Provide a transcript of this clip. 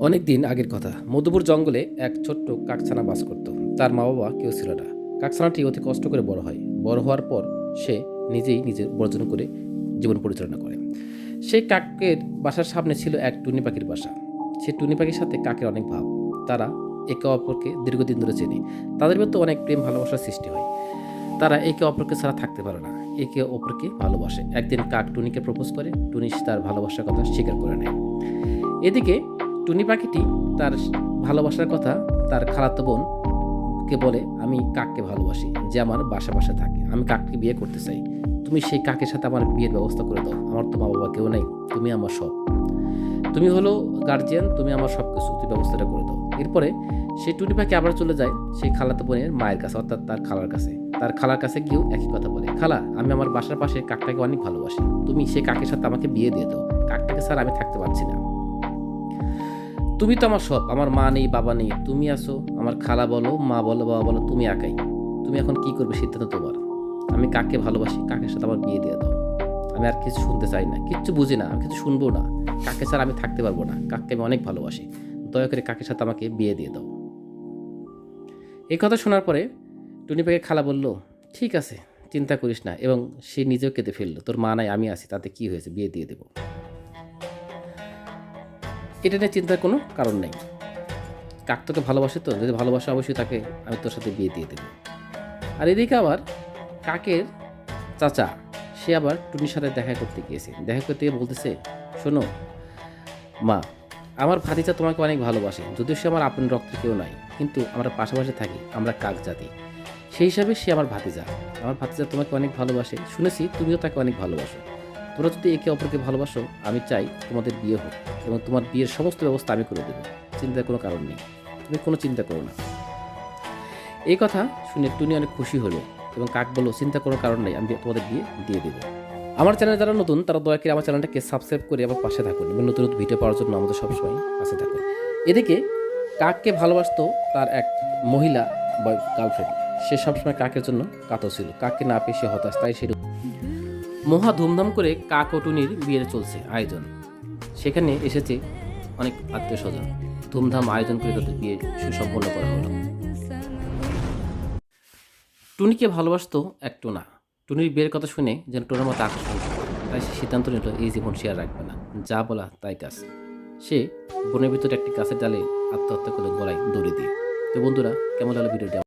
অনেক দিন আগের কথা। মধুপুর জঙ্গলে এক ছোট্ট কাকছানা বাস করত। তার মা বাবা কেউ ছিল না। কাকছানাটি অতি কষ্ট করে বড় হয়। বড় হওয়ার পর সে নিজেই নিজের বর্জন করে জীবন পরিচালনা করে। সেই কাকের বাসার সামনে ছিল এক টুনি পাখির বাসা। সে টুনি পাখির সাথে কাকের অনেক ভাব। তারা একে অপরকে দীর্ঘদিন ধরে চেনে। তাদের মধ্যে অনেক প্রেম ভালোবাসার সৃষ্টি হয়। তারা একে অপরকে ছাড়া থাকতে পারে না। একে অপরকে ভালোবাসে। একদিন কাক টুনিকে প্রপোজ করে, টুনি তার ভালোবাসার কথা স্বীকার করে নেয়। এদিকে টুনি পাখিটি তার ভালোবাসার কথা তার খালাতো বোনকে বলে, আমি কাককে ভালোবাসি, যে আমার বাসা বাসা থাকে। আমি কাককে বিয়ে করতে চাই। তুমি সেই কাকের সাথে আমার বিয়ের ব্যবস্থা করে দাও। আমার তো মা বাবা কেউ নেই। তুমি আমার সব। তুমি হলো গার্জিয়ান তুমি আমার সব কিছু ব্যবস্থাটা করে দাও। এরপরে সেই টুনি পাখি আবার চলে যায় সেই খালাতো বোনের মায়ের কাছে, অর্থাৎ তার খালার কাছে। তার খালার কাছে গিয়েও একই কথা বলে, খালা, আমি আমার বাসার পাশে কাকটাকে অনেক ভালোবাসি। তুমি সেই কাকের সাথে আমাকে বিয়ে দিয়ে দাও। কাকটাকে স্যার আমি থাকতে পারছি না। তুমি তো আমার সব আমার মা নেই, বাবা নেই, তুমি আসো আমার খালা বলো, মা বলো, বাবা বলো, তুমি একাই। তুমি এখন কি করবে সিদ্ধান্ত তোমার? আমি কাকে ভালোবাসি, কাকের সাথে আমার বিয়ে দিয়ে দাও। আমি আর কিছু শুনতে চাই না, কিচ্ছু বুঝি না, আমি কিছু শুনব না। কাকে ছাড়া আমি থাকতে পারব না, কাককে আমি অনেক ভালোবাসি। দয়া করে কাকের সাথে আমাকে বিয়ে দিয়ে দাও। এই কথা শোনার পরে টুনি পাখির খালা বলল, ঠিক আছে, চিন্তা করিস না। এবং সে নিজেও কেঁদে ফেলল, তোর মা নাই, আমি আছি, তাতে কি হয়েছে? বিয়ে দিয়ে দেবো। এটা নিয়ে চিন্তার কোনো কারণ নেই। কাক তোকে ভালোবাসে তো, যদি ভালোবাসে অবশ্যই তাকে আমি তোর সাথে বিয়ে দিয়ে দেবো। আর এদিকে আবার কাকের চাচা, সে আবার টুনির সাথে দেখা করতে গিয়েছে। দেখা করতে গিয়ে বলতেছে, শোনো, মা আমার ভাতিজা তোমাকে অনেক ভালোবাসে, যদিও সে আমার আপন রক্ত কেউ নাই কিন্তু আমরা পাশাপাশি থাকি, আমরা কাক জাতি সেই হিসাবে সে আমার ভাতিজা। আমার ভাতিজা তোমাকে অনেক ভালোবাসে। শুনেছি তুমিও তাকে অনেক ভালোবাসো। তোমরা যদি একে অপরকে ভালোবাসো, আমি চাই তোমাদের বিয়ে হোক এবং তোমার বিয়ের সমস্ত ব্যবস্থা আমি করে দেবো। চিন্তার কোনো কারণ নেই। তুমি কোনো চিন্তা করো না। এই কথা শুনে টুনি অনেক খুশি হলো এবং কাক বলল, চিন্তা করার কারণ নেই, আমি তোমাদের বিয়ে দিয়ে দেবো। আমার চ্যানেলে যারা নতুন, তারা দয়া করে আমার চ্যানেলটাকে সাবস্ক্রাইব করে আমার পাশে থাকুন এবং নতুন নতুন ভিডিও পাওয়ার জন্য আমাদের সবসময় পাশে থাকুন। এদিকে, কাককে ভালোবাসতো তার এক মহিলা বা গার্লফ্রেন্ড সে সবসময় কাকের জন্য কাতর ছিল। কাককে না পেয়ে সে হতাশ, তাই সে মহা ধুমধাম করে কাক ও টুনির বিয়ে চলছে আয়োজন। সেখানে এসেছে অনেক আত্মীয় স্বজন ধুমধাম আয়োজন করে তাদের বিয়ে সুসম্পন্ন করা হলো। টুনিকে ভালোবাসতো এক টোনা। টুনির বিয়ের কথা শুনে যেন টোনার মতো আকর্ষণ। তাই সে সিদ্ধান্ত নিল, এই জীবন সে আর রাখবে না। যা বলা তাই কাজ। সে বনের ভিতরে একটি গাছের ডালে আত্মহত্যা করে গলায় দৌড়ে দিয়ে। তো বন্ধুরা, কেমন লাগল ভিডিওটি?